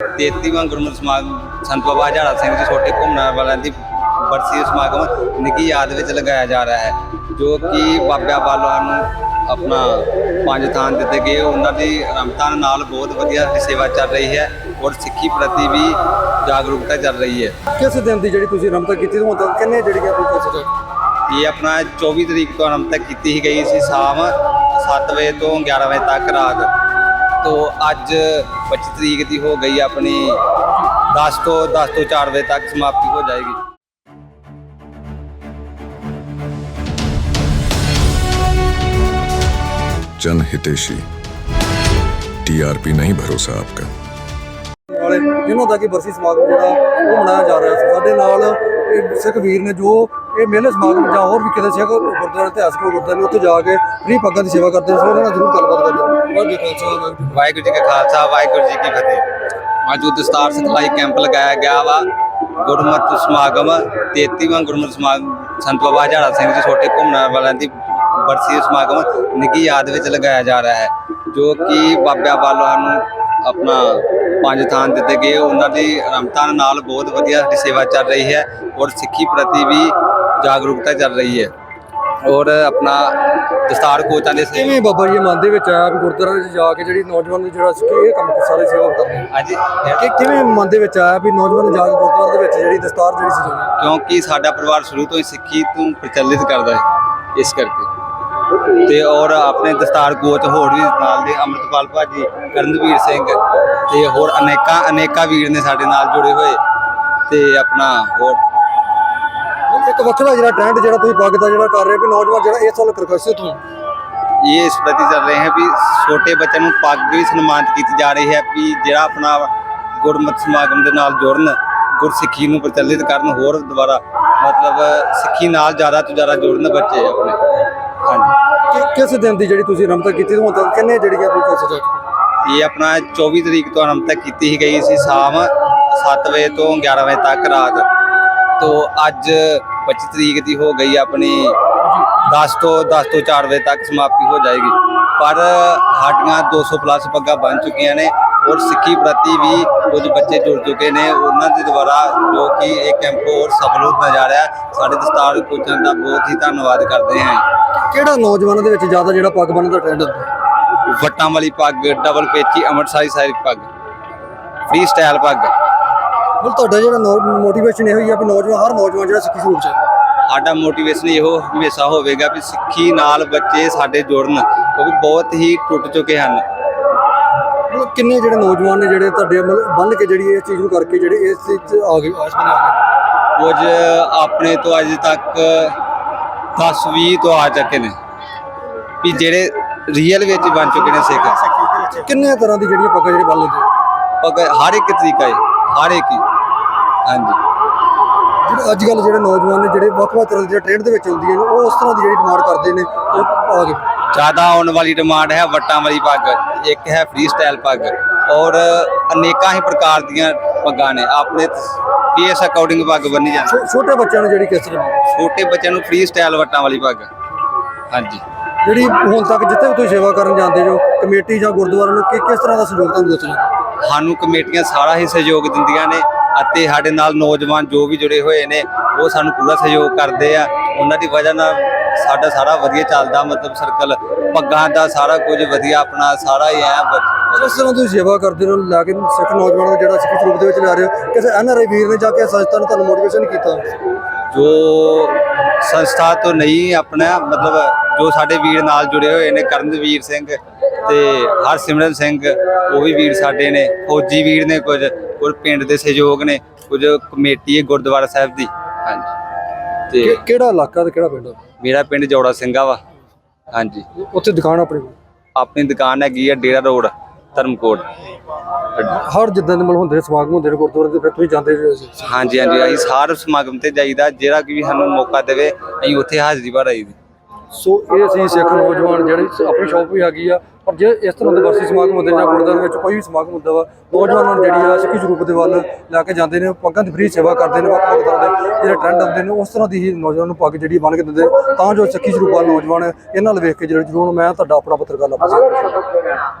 33ਵਾਂ ਗੁਰਮਤਿ ਸਮਾਗਮ ਸੰਤ ਬਾਬਾ ਹਜ਼ਾਰਾ ਸਿੰਘ ਜੀ ਛੋਟੇ ਘੁੰਮਣ ਵਾਲਿਆਂ ਦੀ ਬਰਸੀ ਸਮਾਗਮ ਨਿੱਘੀ ਯਾਦ ਵਿੱਚ ਲਗਾਇਆ ਜਾ ਰਿਹਾ ਹੈ ਜੋ ਕਿ ਬਾਬਿਆਂ ਵੱਲੋਂ ਨੂੰ ਆਪਣਾ ਪੰਜ ਥਾਂ ਦਿੱਤੇ ਗਏ। ਉਹਨਾਂ ਦੀ ਰਮਤਾਂ ਨਾਲ ਬਹੁਤ ਵਧੀਆ ਸੇਵਾ ਚੱਲ ਰਹੀ ਹੈ ਔਰ ਸਿੱਖੀ ਪ੍ਰਤੀ ਵੀ ਜਾਗਰੂਕਤਾ ਚੱਲ ਰਹੀ ਹੈ। ਕਿਸ ਦਿਨ ਦੀ ਜਿਹੜੀ ਤੁਸੀਂ ਰਮਤਾ ਕੀਤੀ ਹੁਣ ਤੱਕ ਕਿੰਨੇ ਜਿਹੜੀਆਂ ਤੁਸੀਂ ਸਕਦੇ ਇਹ ਆਪਣਾ 24 ਤਰੀਕ ਤੋਂ ਤੱਕ ਕੀਤੀ ਹੀ ਗਈ ਸੀ ਸ਼ਾਮ 7 ਵਜੇ ਤੋਂ 11 ਵਜੇ ਤੱਕ ਰਾਤ। तो अज पच्ची तरीक की हो गई, अपनी दस तो दस तो चार बजे तक समाप्ति हो जाएगी। जनहितेशी टीआरपी नहीं भरोसा आपका। ਵਾਲੇ ਜਿਨ੍ਹਾਂ ਦਾ ਕਿ ਬਰਸੀ ਸਮਾਗਮ ਜਿਹੜਾ ਉਹ ਮਨਾਇਆ ਜਾ ਰਿਹਾ ਸੀ। ਸਾਡੇ ਨਾਲ ਇਹ ਸਿੱਖ ਵੀਰ ਨੇ ਜੋ ਇਹ ਮੇਲੇ ਸਮਾਗਮ ਜਾਂ ਹੋਰ ਵੀ ਕਿਤੇ ਸਿੱਖ ਗੁਰਦੁਆਰੇ ਇਤਿਹਾਸਕ ਗੁਰਦੁਆਰੇ ਨੇ ਉੱਥੇ ਜਾ ਕੇ ਫ੍ਰੀ ਪੱਗਾਂ ਦੀ ਸੇਵਾ ਕਰਦੇ ਸੀ। ਉਹਨਾਂ ਨਾਲ ਜ਼ਰੂਰ ਗੱਲਬਾਤ ਕਰਦੇ ਹਾਂ। ਜੀ ਖਾਲਸਾ ਵਾਹਿਗੁਰੂ ਜੀ ਕਾ ਖਾਲਸਾ ਵਾਹਿਗੁਰੂ ਜੀ ਕੀ ਫਤਿਹ। ਅੱਜ ਉਹ ਦਸਤਾਰ ਸਿਖਲਾਈ ਕੈਂਪ ਲਗਾਇਆ ਗਿਆ ਵਾ। ਗੁਰਮਤਿ ਸਮਾਗਮ 33ਵਾਂ ਗੁਰਮਤਿ ਸਮਾਗਮ ਸੰਤ ਬਾਬਾ ਹਜ਼ਾਰਾ ਸਿੰਘ ਜੀ ਛੋਟੇ ਘੁੰਮਣ ਵਾਲਿਆਂ ਦੀ ਬਰਸੀ ਸਮਾਗਮ ਨਿੱਘੀ ਯਾਦ ਵਿੱਚ ਲਗਾਇਆ ਜਾ ਰਿਹਾ ਹੈ ਜੋ ਕਿ ਬਾਬਿਆਂ ਵੱਲੋਂ ਨੂੰ ਆਪਣਾ ਪੰਜ ਥਾਂ ਦਿੱਤੇ ਗਏ। ਉਹਨਾਂ ਦੀ ਰਮਤਾਂ ਨਾਲ ਬਹੁਤ ਵਧੀਆ ਸਾਡੀ ਸੇਵਾ ਚੱਲ ਰਹੀ ਹੈ ਔਰ ਸਿੱਖੀ ਪ੍ਰਤੀ ਵੀ ਜਾਗਰੂਕਤਾ ਚੱਲ ਰਹੀ ਹੈ। ਔਰ ਆਪਣਾ ਦਸਤਾਰ ਕੋਚਾਂ ਦੇ ਕਿਵੇਂ ਬਾਬਾ ਜੀ ਮਨ ਦੇ ਵਿੱਚ ਆਇਆ ਵੀ ਗੁਰਦੁਆਰੇ 'ਚ ਜਾ ਕੇ ਜਿਹੜੀ ਨੌਜਵਾਨ ਨੇ ਜਿਹੜਾ ਸੀ ਇਹ ਕੰਮ ਸਾਰੇ ਸੇਵਾ ਕਰਦੇ ਨੇ ਅੱਜ ਕਿ ਕਿਵੇਂ ਮਨ ਦੇ ਵਿੱਚ ਆਇਆ ਵੀ ਨੌਜਵਾਨ ਜਾ ਕੇ ਗੁਰਦੁਆਰੇ ਦੇ ਵਿੱਚ ਜਿਹੜੀ ਦਸਤਾਰ ਜਿਹੜੀ ਸਜਾਉਣੀ ਕਿਉਂਕਿ ਸਾਡਾ ਪਰਿਵਾਰ ਸ਼ੁਰੂ ਤੋਂ ਹੀ ਸਿੱਖੀ ਤੋਂ ਪ੍ਰਚਲਿਤ ਕਰਦਾ ਹੈ ਇਸ ਕਰਕੇ। ਤੇ ਔਰ ਆਪਣੇ ਦਸਤਾਰ ਕੋਚ ਹੋਰ ਵੀ ਨਾਲ ਦੇ ਅੰਮ੍ਰਿਤਪਾਲ ਭਾਜੀ ਕਰਨਵੀਰ ਸਿੰਘ ਤੇ ਹੋਰ ਅਨੇਕਾਂ ਅਨੇਕਾਂ ਵੀਰ ਨੇ ਸਾਡੇ ਨਾਲ ਜੁੜੇ ਹੋਏ ਤੇ ਆਪਣਾ ਹੋਰ ਇੱਕ ਵੱਖਰਾ ਜਿਹੜਾ ਟ੍ਰੈਂਡ ਜਿਹੜਾ ਤੁਸੀਂ ਪੱਗ ਦਾ ਜਿਹੜਾ ਕਰ ਰਹੇ ਹੋ ਵੀ ਨੌਜਵਾਨ ਜਿਹੜਾ ਇਸ ਸਾਲ ਕਰਕਸ਼ਿਤ ਹੋਣ ਇਹ ਇਸ ਪ੍ਰਤੀ ਚੱਲ ਰਹੇ ਹੈ ਵੀ ਛੋਟੇ ਬੱਚਿਆਂ ਨੂੰ ਪੱਗ ਵੀ ਸਨਮਾਨਿਤ ਕੀਤੀ ਜਾ ਰਹੀ ਹੈ ਵੀ ਜਿਹੜਾ ਆਪਣਾ ਗੁਰਮਤਿ ਸਮਾਗਮ ਦੇ ਨਾਲ ਜੁੜਨ ਗੁਰਸਿੱਖੀ ਨੂੰ ਪ੍ਰਚਲਿਤ ਕਰਨ ਹੋਰ ਦੁਬਾਰਾ ਮਤਲਬ ਸਿੱਖੀ ਨਾਲ ਜ਼ਿਆਦਾ ਤੋਂ ਜ਼ਿਆਦਾ ਜੁੜਨ ਬੱਚੇ ਆਪਣੇ। ਹਾਂਜੀ। ਕਿਸ ਦਿਨ ਦੀ ਜਿਹੜੀ ਤੁਸੀਂ ਰਮਤਾ ਕੀਤੀ ਹੁਣ ਤੱਕ ਕਿੰਨੇ ਜਿਹੜੀਆਂ ਤੁਸੀਂ ਕਰ ਸਕਦੇ ਇਹ ਆਪਣਾ 24 ਤਰੀਕ ਤੋਂ ਆਰੰਭ ਤੱਕ ਕੀਤੀ ਹੀ ਗਈ ਸੀ, ਸ਼ਾਮ 7 ਵਜੇ ਤੋਂ 11 ਵਜੇ ਤੱਕ ਰਾਤ। ਤੋਂ ਅੱਜ 25 ਤਰੀਕ ਦੀ ਹੋ ਗਈ ਆਪਣੀ 10 ਤੋਂ 10 ਤੋਂ 4 ਵਜੇ ਤੱਕ ਸਮਾਪਤੀ ਹੋ ਜਾਏਗੀ। ਪਰ ਸਾਡੀਆਂ 200 ਪਲੱਸ ਪੱਗਾਂ ਬਣ ਚੁੱਕੀਆਂ ਨੇ ਔਰ ਸਿੱਖੀ ਪ੍ਰਤੀ ਵੀ ਕੁਝ ਬੱਚੇ ਜੁੜ ਚੁੱਕੇ ਨੇ। ਉਹਨਾਂ ਦੇ ਦੁਆਰਾ ਜੋ ਕਿ ਇਹ ਕੈਂਪ ਹੋਰ ਸਫਲ ਹੁੰਦਾ ਜਾ ਰਿਹਾ ਸਾਡੇ ਦਸਤਾਰ ਕੋਚਾਂ ਦਾ ਬਹੁਤ ਹੀ ਧੰਨਵਾਦ ਕਰਦੇ ਹਾਂ। ਕਿਹੜਾ ਨੌਜਵਾਨਾਂ ਦੇ ਵਿੱਚ ਜ਼ਿਆਦਾ ਜਿਹੜਾ ਪੱਗ ਬੰਨ੍ਹਣ ਦਾ ਟ੍ਰੈਂਡ ਹੁੰਦਾ? ਵੱਟਾਂ ਵਾਲੀ ਪੱਗ ਡਬਲ ਪੇਚੀ ਅੰਮ੍ਰਿਤਸਰੀ ਸਾਰੀ ਪੱਗ ਫ੍ਰੀ ਸਟਾਈਲ ਪੱਗ। ਹੁਣ ਤੁਹਾਡਾ ਜਿਹੜਾ ਮੋਟੀਵੇਸ਼ਨ ਇਹੋ ਹੀ ਆ ਵੀ ਨੌਜਵਾਨ ਹਰ ਨੌਜਵਾਨ ਜਿਹੜਾ ਸਿੱਖੀ ਸਰੂਪ ਚ ਹੈ। ਸਾਡਾ ਮੋਟੀਵੇਸ਼ਨ ਇਹੋ ਹਮੇਸ਼ਾ ਹੋਵੇਗਾ ਵੀ ਸਿੱਖੀ ਨਾਲ ਬੱਚੇ ਸਾਡੇ ਜੁੜਨ ਕਿਉਂਕਿ ਬਹੁਤ ਹੀ ਟੁੱਟ ਚੁੱਕੇ ਹਨ। ਮਤਲਬ ਕਿੰਨੇ ਜਿਹੜੇ ਨੌਜਵਾਨ ਨੇ ਜਿਹੜੇ ਤੁਹਾਡੇ ਮਤਲਬ ਬੰਨ ਕੇ ਜਿਹੜੀ ਇਸ ਚੀਜ਼ ਨੂੰ ਕਰਕੇ ਜਿਹੜੇ ਇਸ ਚੀਜ਼ 'ਚ ਆ ਗਏ ਆਸ ਬਣੇ ਗਏ ਕੁਝ ਆਪਣੇ ਤੋਂ ਅੱਜ ਤੱਕ 10 20 ਤੋਂ ਆ ਚੁੱਕੇ ਨੇ। ਵੀ ਜਿਹੜੇ ਰੀਅਲ ਵਿੱਚ ਬਣ ਚੁੱਕੇ ਨੇ ਸਿੱਖ। ਕਿੰਨੇ ਤਰ੍ਹਾਂ ਦੀ ਜਿਹੜੀਆਂ ਪੱਗਾਂ ਜਿਹੜੇ ਬੰਨ ਲੈਂਦੇ ਪੱਗ ਹਰ ਇੱਕ ਤਰੀਕਾ ਹੈ ਹਰ ਇੱਕ ਹੀ। ਹਾਂਜੀ। ਜਿਹੜੇ ਅੱਜ ਕੱਲ ਜਿਹੜੇ ਨੌਜਵਾਨ ਨੇ ਜਿਹੜੇ ਵੱਖ-ਵੱਖ ਤਰ੍ਹਾਂ ਦੇ ਟ੍ਰੈਂਡ ਦੇ ਵਿੱਚ ਹੁੰਦੀਆਂ ਨੇ ਉਹ ਉਸ ਤਰ੍ਹਾਂ ਦੀ ਜਿਹੜੀ ਡਿਮਾਂਡ ਕਰਦੇ ਨੇ ਉਹ ਆ ਗਏ ਜ਼ਿਆਦਾ ਆਉਣ ਵਾਲੀ ਡਿਮਾਂਡ ਹੈ ਵੱਟਾਂ ਵਾਲੀ ਪੱਗ ਇੱਕ ਹੈ ਫ੍ਰੀ ਸਟਾਈਲ ਪੱਗ। ਔਰ ਅਨੇਕਾਂ ਹੀ ਪ੍ਰਕਾਰ ਦੀਆਂ ਪੱਗਾਂ ਨੇ ਆਪਣੇ ਫੇਸ ਅਕੋਰਡਿੰਗ ਪੱਗ ਬੰਨੀ ਜਾਂਦੀ। ਛੋ- ਛੋਟੇ ਬੱਚਿਆਂ ਨੂੰ ਜਿਹੜੀ ਕਿਸ ਤਰ੍ਹਾਂ? ਛੋਟੇ ਬੱਚਿਆਂ ਨੂੰ ਫ੍ਰੀ ਸਟਾਈਲ ਵੱਟਾਂ ਵਾਲੀ ਪੱਗ। ਹਾਂਜੀ। ਜਿਹੜੀ ਹੁਣ ਤੱਕ ਜਿੱਥੇ ਵੀ ਤੁਸੀਂ ਸੇਵਾ ਕਰਨ ਜਾਂਦੇ ਜੋ ਕਮੇਟੀ ਜਾਂ ਗੁਰਦੁਆਰਾ ਨੂੰ ਕਿ ਕਿਸ ਤਰ੍ਹਾਂ ਦਾ ਸਹਿਯੋਗ ਤੁਹਾਨੂੰ ਦਿੱਤਾ ਸਾਨੂੰ ਕਮੇਟੀਆਂ ਸਾਰਾ ਹੀ ਸਹਿਯੋਗ ਦਿੰਦੀਆਂ ਨੇ ਅਤੇ ਸਾਡੇ ਨਾਲ ਨੌਜਵਾਨ ਜੋ ਵੀ ਜੁੜੇ ਹੋਏ ਨੇ ਉਹ ਸਾਨੂੰ ਪੂਰਾ ਸਹਿਯੋਗ ਕਰਦੇ ਆ। ਉਹਨਾਂ ਦੀ ਵਜ੍ਹਾ ਨਾਲ ਸਾਡਾ ਸਾਰਾ ਵਧੀਆ ਚੱਲਦਾ ਮਤਲਬ ਸਰਕਲ ਪੱਗਾਂ ਦਾ ਸਾਰਾ ਕੁਝ ਵਧੀਆ ਆਪਣਾ ਸਾਰਾ ਹੀ ਐ ਜਿਸ ਤਰ੍ਹਾਂ ਤੁਸੀਂ ਸੇਵਾ ਕਰਦੇ ਹੋ ਲੈ ਕੇ ਸਿੱਖ ਨੌਜਵਾਨਾਂ ਨੂੰ ਜਿਹੜਾ ਸਿੱਖੀ ਸਰੂਪ ਦੇ ਵਿੱਚ ਲਿਆ ਰਹੇ ਹੋ ਕਿਸੇ ਐਨਆਰਆਈ ਵੀਰ ਨੇ ਜਾ ਕੇ ਸੰਸਥਾ ਨੇ ਤੁਹਾਨੂੰ ਮੋਟੀਵੇਸ਼ਨ ਕੀਤਾ? ਜੋ ਸੰਸਥਾ ਤੋਂ ਨਹੀਂ ਆਪਣਾ ਮਤਲਬ ਜੋ ਸਾਡੇ ਵੀਰ ਨਾਲ ਜੁੜੇ ਹੋਏ ਨੇ ਕਰਨਵੀਰ ਸਿੰਘ ਤੇ ਹਰਸਿਮਰਨ ਸਿੰਘ ਉਹ ਵੀ ਵੀਰ ਸਾਡੇ ਨੇ ਫੌਜੀ ਵੀਰ ਨੇ ਕੁਝ ਔਰ ਪਿੰਡ ਦੇ ਸਹਿਯੋਗ ਨੇ ਕੁਝ ਕਮੇਟੀ ਹੈ ਗੁਰਦੁਆਰਾ ਸਾਹਿਬ ਦੀ ਹਾਂਜੀ ਤੇ ਕਿਹੜਾ ਇਲਾਕਾ ਤੇ ਕਿਹੜਾ ਪਿੰਡ? ਮੇਰਾ ਪਿੰਡ ਜੋੜਾ ਸਿੰਘਾ ਵਾ ਹਾਂਜੀ ਉੱਥੇ ਦੁਕਾਨ ਆਪਣੀ। ਆਪਣੀ ਦੁਕਾਨ ਹੈਗੀ ਆ ਡੇਰਾ ਰੋਡ ਧਰਮਕੋਟ ਹਰ ਜਿੱਦਾਂ ਦੇ ਮਤਲਬ ਹੁੰਦੇ ਸਮਾਗਮ ਹੁੰਦੇ ਨੇ ਗੁਰਦੁਆਰੇ ਦੇ ਫਿਰ ਤੁਸੀਂ ਜਾਂਦੇ। ਹਾਂਜੀ ਹਾਂਜੀ ਅਸੀਂ ਸਾਰ ਸਮਾਗਮ ਤੇ ਜਾਈਦਾ ਜਿਹੜਾ ਕਿ ਵੀ ਸਾਨੂੰ ਮੌਕਾ ਦੇਵੇ ਅਸੀਂ ਉੱਥੇ ਹਾਜ਼ਰੀ ਭਰਾਈ ਦੀ ਸੋ ਇਹ ਅਸੀਂ ਸਿੱਖ ਨੌਜਵਾਨ ਜਿਹੜੇ ਆਪਣੀ ਸ਼ੌਪ ਵੀ ਹੈਗੀ ਆ, ਪਰ ਜੇ ਇਸ ਤਰ੍ਹਾਂ ਦੇ ਵਰਸੀ ਸਮਾਗਮ ਹੁੰਦੇ ਜਾਂ ਗੁਰਦੁਆਰੇ ਵਿੱਚ ਕੋਈ ਵੀ ਸਮਾਗਮ ਹੁੰਦਾ ਵਾ, ਨੌਜਵਾਨਾਂ ਨੂੰ ਜਿਹੜੀ ਆ ਸਿੱਖੀ ਸਰੂਪ ਦੇ ਵੱਲ ਲੈ ਕੇ ਜਾਂਦੇ ਨੇ, ਪੱਗਾਂ ਦੀ ਫ੍ਰੀ ਸੇਵਾ ਕਰਦੇ ਨੇ ਵੱਖ ਵੱਖ ਤਰ੍ਹਾਂ ਦੇ ਜਿਹੜੇ ਟ੍ਰੈਂਡ ਆਉਂਦੇ ਨੇ, ਉਸ ਤਰ੍ਹਾਂ ਦੀ ਹੀ ਨੌਜਵਾਨ ਨੂੰ ਪੱਗ ਜਿਹੜੀ ਬੰਨ ਕੇ ਦਿੰਦੇ ਤਾਂ ਜੋ ਸਿੱਖੀ ਸਰੂਪ ਵਾਲੇ ਨੌਜਵਾਨ ਇਹਨਾਂ ਨਾਲ ਵੇਖ ਕੇ ਜਿਹੜੇ, ਜਰੂਰ ਮੈਂ ਤੁਹਾਡਾ ਆਪਣਾ ਪੱਤਰਕਾਰ ਲੱਭ ਸਕਾਂ